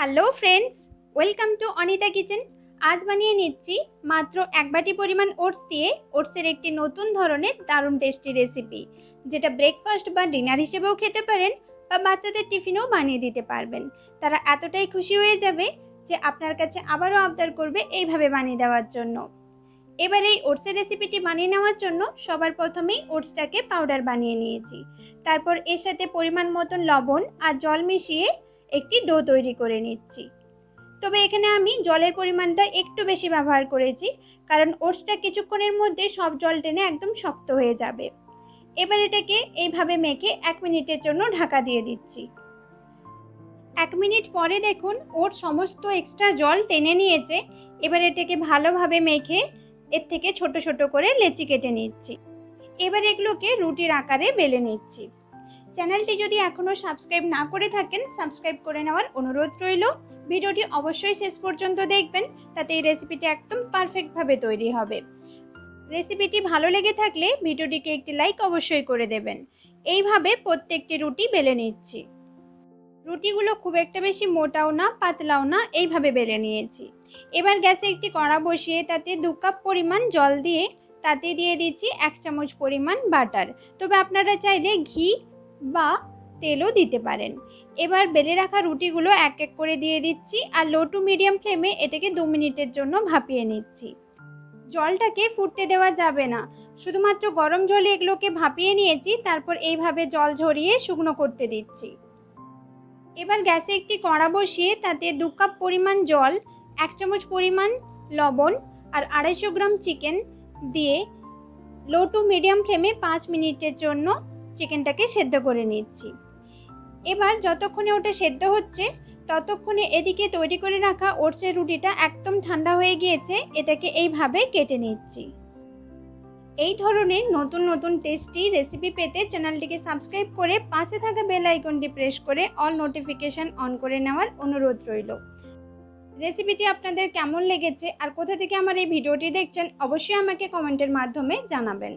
Hello friends welcome to Anita kitchen আজ বানিয়ে নিচ্ছি মাত্র এক বাটি পরিমাণ ওটস দিয়ে ওটসের একটি নতুন ধরনের দারুণ টেস্টি রেসিপি যেটা ব্রেকফাস্ট বা ডিনার হিসেবেও খেতে পারেন বা বাচ্চাদের টিফিনেও বানিয়ে দিতে পারবেন। তারা এতটাই খুশি হয়ে যাবে যে আপনার কাছে আবারও আবদার করবে এইভাবে বানিয়ে দেওয়ার জন্য। এবার এই ওটসের রেসিপিটি বানিয়ে নেওয়ার জন্য সবার প্রথমেই ওটসটাকে পাউডার বানিয়ে নিয়েছি। তারপর এর সাথে পরিমাণ মতন লবণ আর জল মিশিয়ে একটি ডো তৈরি করে নিচ্ছি। তবে এখানে আমি জলের পরিমাণটা একটু বেশি ব্যবহার করেছি, কারণ ওটসটা কিছুক্ষণের মধ্যে সব জল টেনে একদম শক্ত হয়ে যাবে। এবার এটাকে এইভাবে মেখে এক মিনিটের জন্য ঢাকা দিয়ে দিচ্ছি। এক মিনিট পরে দেখুন ওর সমস্ত এক্সট্রা জল টেনে নিয়েছে, এবার এটাকে ভালোভাবে মেখে এর থেকে ছোট ছোট করে লেচি কেটে নিচ্ছি। এবার এগুলোকে রুটির আকারে বেলে নিচ্ছি। চ্যানেলটি যদি এখনও সাবস্ক্রাইব না করে থাকেন, সাবস্ক্রাইব করে নেওয়ার অনুরোধ রইল। ভিডিওটি অবশ্যই শেষ পর্যন্ত দেখবেন, তাতে এই রেসিপিটি একদম পারফেক্টভাবে তৈরি হবে। রেসিপিটি ভালো লেগে থাকলে ভিডিওটিকে একটি লাইক অবশ্যই করে দেবেন। এইভাবে প্রত্যেকটি রুটি বেলে নিচ্ছি। রুটিগুলো খুব একটা বেশি মোটাও না, পাতলাও না, এইভাবে বেলে নিয়েছি। এবার গ্যাসে একটি কড়া বসিয়ে তাতে দু কাপ পরিমাণ জল দিয়ে তাতে দিয়ে দিচ্ছি এক চামচ পরিমাণ বাটার। তবে আপনারা চাইলে ঘি বা তেলও দিতে পারেন। এবার বেলে রাখা রুটিগুলো এক এক করে দিয়ে দিচ্ছি আর লো টু মিডিয়াম ফ্লেমে এটাকে দু মিনিটের জন্য ভাপিয়ে নিচ্ছি। জলটাকে ফুটতে দেওয়া যাবে না। শুধুমাত্র গরম জলে এগুলোকে ভাপিয়ে নিয়েছি, তারপর এইভাবে জল ঝরিয়ে শুকনো করতে দিচ্ছি। এবার গ্যাসে একটি কড়া বসিয়ে তাতে দু কাপ পরিমাণ জল, এক চামচ পরিমাণ লবণ আর আড়াইশো গ্রাম চিকেন দিয়ে লো টু মিডিয়াম ফ্লেমে পাঁচ মিনিটের জন্য চিকেনটাকে সেদ্ধ করে নিচ্ছি। এবার যতক্ষণে ওটা সেদ্ধ হচ্ছে, ততক্ষণে এদিকে তৈরি করে রাখা ওটসের রুটিটা একদম ঠান্ডা হয়ে গিয়েছে, এটাকে এইভাবে কেটে নিচ্ছি। এই ধরনের নতুন নতুন টেস্টি রেসিপি পেতে চ্যানেলটিকে সাবস্ক্রাইব করে পাশে থাকা বেল আইকনটি প্রেস করে অল নোটিফিকেশান অন করে নেওয়ার অনুরোধ রইল। রেসিপিটি আপনাদের কেমন লেগেছে আর কোথা থেকে আমার এই ভিডিওটি দেখছেন, অবশ্যই আমাকে কমেন্টের মাধ্যমে জানাবেন।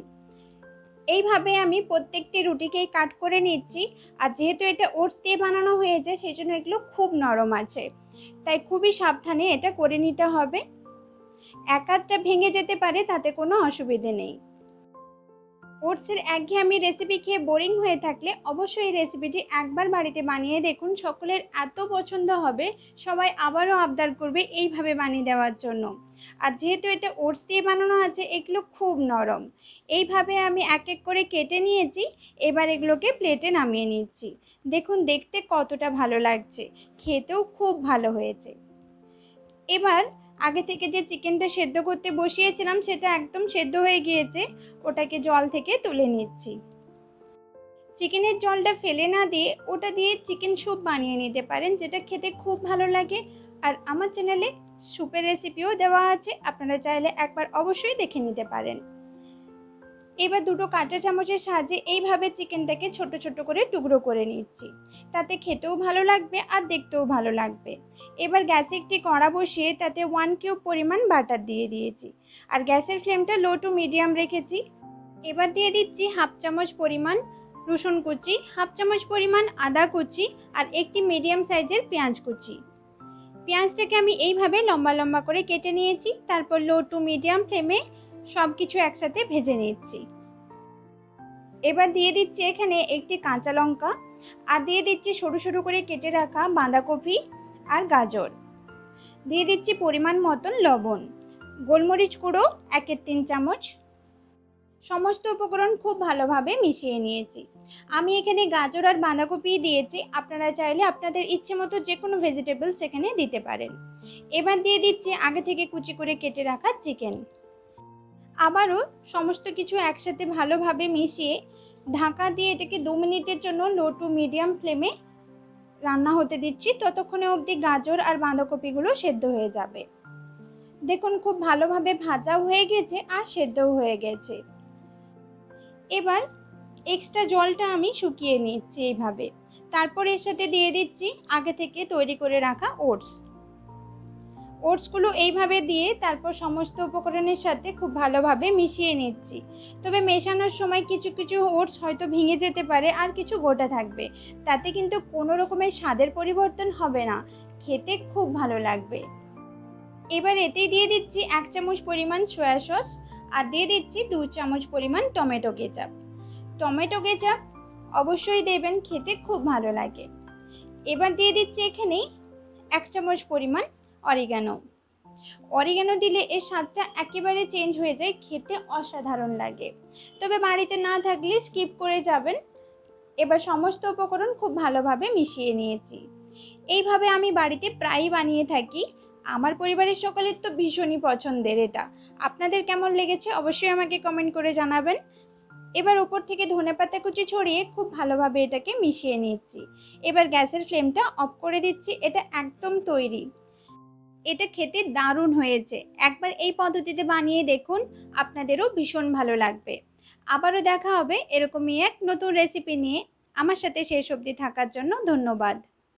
এইভাবে আমি প্রত্যেকটি রুটিকেই কাট করে নিচ্ছি। আর যেহেতু এটা ওটস দিয়ে বানানো হয়েছে সেই জন্য এগুলো খুব নরম আছে। তাই খুবই সাবধানে এটা করে নিতে হবে। এক আধটা ভেঙে যেতে পারে, তাতে কোনো অসুবিধে নেই। ওটসের একঘেয়েমি রেসিপি খেয়ে বোরিং হয়ে থাকলে অবশ্যই এই রেসিপিটি একবার বাড়িতে বানিয়ে দেখুন। সকলের এত পছন্দ হবে, সবাই আবারও আবদার করবে এইভাবে বানিয়ে দেওয়ার জন্য। আর যেহেতু এটা ওটস দিয়ে বানানো আছে, এগুলো খুব নরম। এইভাবে আমি এক এক করে কেটে নিয়েছি, এবার এগুলোকে প্লেটে নামিয়ে নিচ্ছি। দেখুন, দেখতে কতটা ভালো লাগছে। খেতেও খুব ভালো হয়েছে। এবার আগে থেকে যে চিকেনটা সেদ্ধ করতে বসিয়েছিলাম, সেটা একদম সেদ্ধ হয়ে গিয়েছে। ওটাকে জল থেকে তুলে নিচ্ছি। চিকেনের জলটা ফেলে না দিয়ে ওটা দিয়ে চিকেন স্যুপ বানিয়ে নিতে পারেন, যেটা খেতে খুব ভালো লাগে। আর আমার চ্যানেলে স্যুপের রেসিপিও দেওয়া আছে, আপনারা চাইলে একবার অবশ্যই দেখে নিতে পারেন। এবার দুটো কাঁটা চামচের সাহায্যে এইভাবে চিকেনটাকে ছোট ছোট করে টুকরো করে নিচ্ছি। তাতে খেতেও ভালো লাগবে আর দেখতেও ভালো লাগবে। এবার গ্যাসে একটি কড়া বসিয়ে তাতে ওয়ান কিউব পরিমাণ বাটার দিয়ে দিয়েছি। আর গ্যাসের ফ্লেমটা লো টু মিডিয়াম রেখেছি। এবার দিয়ে দিচ্ছি হাফ চামচ পরিমাণ রসুন কুচি হাফ চামচ পরিমাণ আদা কুচি আর একটি মিডিয়াম সাইজের পেঁয়াজ কুচি। পেঁয়াজটাকে আমি এইভাবে লম্বা লম্বা করে কেটে নিয়েছি, তারপর লো টু মিডিয়াম ফ্লেমে সব কিছু একসাথে ভেজে নিচ্ছি। এবার দিয়ে দিচ্ছি এখানে একটি কাঁচা লঙ্কা, আর দিয়ে দিচ্ছি সরু সরু করে কেটে রাখা বাঁধাকপি আর গাজর। দিয়ে দিচ্ছি পরিমাণ মতন লবণ, গোলমরিচ গুঁড়ো একের তিন চামচ সমস্ত উপকরণ খুব ভালোভাবে মিশিয়ে নিয়েছি। আমি এখানে গাজর আর বাঁধাকপি দিয়েছি, আপনারা চাইলে আপনাদের ইচ্ছে মতো যে কোনো ভেজিটেবলস এখানে দিতে পারেন। এবার দিয়ে দিচ্ছি আগে থেকে কুচি করে কেটে রাখা চিকেন আবারও সমস্ত কিছু একসাথে ভালোভাবে মিশিয়ে ঢাকা দিয়ে এটাকে দু মিনিটের জন্য লো টু মিডিয়াম ফ্লেমে রান্না হতে দিচ্ছি। ততক্ষণে অবধি গাজর আর বাঁধাকপিগুলো সেদ্ধ হয়ে যাবে। দেখুন, খুব ভালোভাবে ভাজাও হয়ে গেছে আর সেদ্ধও হয়ে গেছে। এবার এক্সট্রা জলটা আমি শুকিয়ে নিচ্ছি এইভাবে। তারপর এর সাথে দিয়ে দিচ্ছি আগে থেকে তৈরি করে রাখা ওটস। ওটসগুলো এইভাবে দিয়ে তারপর সমস্ত উপকরণের সাথে খুব ভালোভাবে মিশিয়ে নিচ্ছি। তবে মেশানোর সময় কিছু কিছু ওটস হয়তো ভেঙে যেতে পারে আর কিছু গোটা থাকবে। তাতে কিন্তু কোনো রকমের স্বাদের পরিবর্তন হবে না। খেতে খুব ভালো লাগবে। এবার এতেই দিয়ে দিচ্ছি এক চামচ পরিমাণ সয়া সস আর দিয়ে দিচ্ছি দু চামচ পরিমাণ টমেটো কেচাপ। টমেটো কেচাপ অবশ্যই দেবেন, খেতে খুব ভালো লাগে। এবার দিয়ে দিচ্ছি এখানেই এক চামচ পরিমাণ অরিগানো। অরিগানো দিলে এর স্বাদটা একেবারে চেঞ্জ হয়ে যায়, খেতে অসাধারণ লাগে। তবে বাড়িতে না থাকলে স্কিপ করে যাবেন। এবার সমস্ত উপকরণ খুব ভালোভাবে মিশিয়ে নিয়েছি। এইভাবে আমি বাড়িতে প্রায়ই বানিয়ে থাকি। আমার পরিবারের সকলের তো ভীষণই পছন্দের এটা। আপনাদের কেমন লেগেছে অবশ্যই আমাকে কমেন্ট করে জানাবেন। এবার উপর থেকে ধনেপাতা কুচি ছড়িয়ে খুব ভালোভাবে এটাকে মিশিয়ে নিচ্ছি। এবার গ্যাসের ফ্লেমটা অফ করে দিচ্ছি, এটা একদম তৈরি। এটা খেতে দারুণ হয়েছে। একবার এই পদ্ধতিতে বানিয়ে দেখুন, আপনাদেরও ভীষণ ভালো লাগবে। আবারও দেখা হবে এরকমই এক নতুন রেসিপি নিয়ে। আমার সাথে শেষ অবধি থাকার জন্য ধন্যবাদ।